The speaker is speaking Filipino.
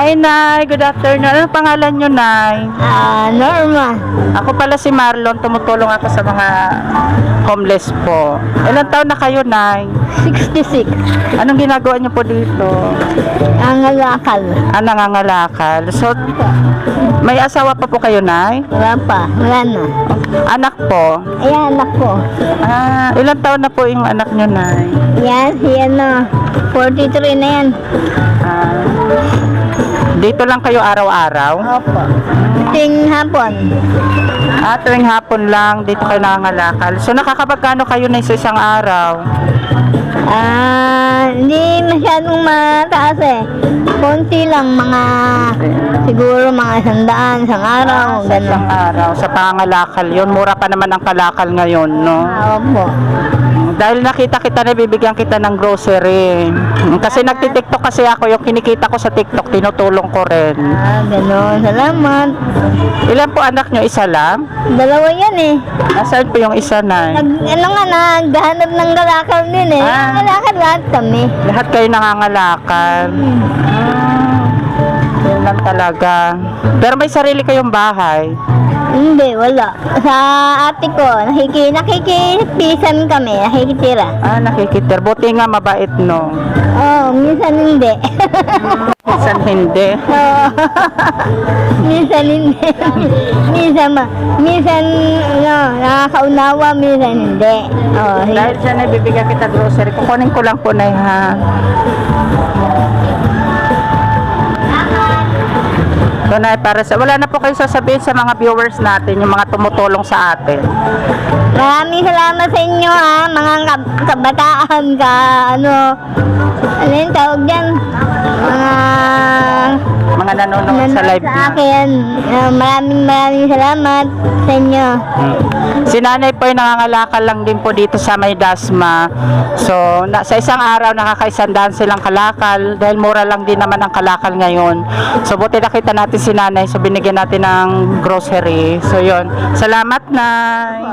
Hi, Nay. Good afternoon. Ano pangalan nyo, Nay? Ah, Norma. Ako pala si Marlon. Tumutulong ako sa mga homeless po. Ilan taon na kayo, Nay? 66. Anong ginagawa niyo po dito? Ang alakal. Ah, nangangalakal. So, may asawa pa po kayo, Nay? Wala pa. Wala na. Anak po? Ayan, anak ko. Ah, ilan taon na po yung anak nyo, Nay? Yan, si ano. 43 na yan. Ah, dito lang kayo araw-araw? Opo. Ting hapon. Ah, tuwing hapon lang, dito kayo nangangalakal. So, nakakapagkano kayo na sa isang araw? Ah, hindi masyadong mataas eh. Konti lang, mga siguro mga isang daan, isang araw, Ah, sa gano'n. isang araw. Sa pangangalakal yun. Mura pa naman ang kalakal ngayon, no? Ah, opo. Dahil nakita kita na bibigyan kita ng grocery. Kasi nagtitiktok kasi ako, yung kinikita ko sa TikTok, tinutulong ko rin. Ah, gano'n. Salamat. Ilan po anak nyo? Isa lang? Dalawa yan eh. Nasaan po yung isa na? Nag, ano nga, naghahanap ng galakal din eh. Ah. Galakal lahat kami. Lahat kayo nangangalakal. Ah, yun lang talaga. Pero may sarili kayong bahay. Hindi, wala. Sa ate ko, nakiki, nakikipisan kami, nakikitira. Ah, nakikitir. Buti nga mabait, no? Oo, oh, minsan hindi. Minsan hindi. Oo. minsan hindi. minsan ma, minsan, ano, nakakaunawa, minsan hindi. Oo, oh, Dahil dyan bibigyan kita grocery. Kukunin ko lang po na ha. So, na, para sa, wala na po kayo sasabihin sa mga viewers natin, yung mga tumutulong sa atin. Maraming salamat sa inyo ha, mga kab- kabataan ka, ano, ano yung tawag dyan? Mga Mga nanonood sa live sa na. akin. Ah, maraming maraming salamat sa inyo. Si nanay po ay nangangalakal lang din po dito sa may Dasma. So, na, sa isang araw nakakaisandaan silang kalakal dahil mura lang din naman ang kalakal ngayon. So, buti nakita natin si nanay so binigyan natin ng grocery. So, yon Salamat, nay.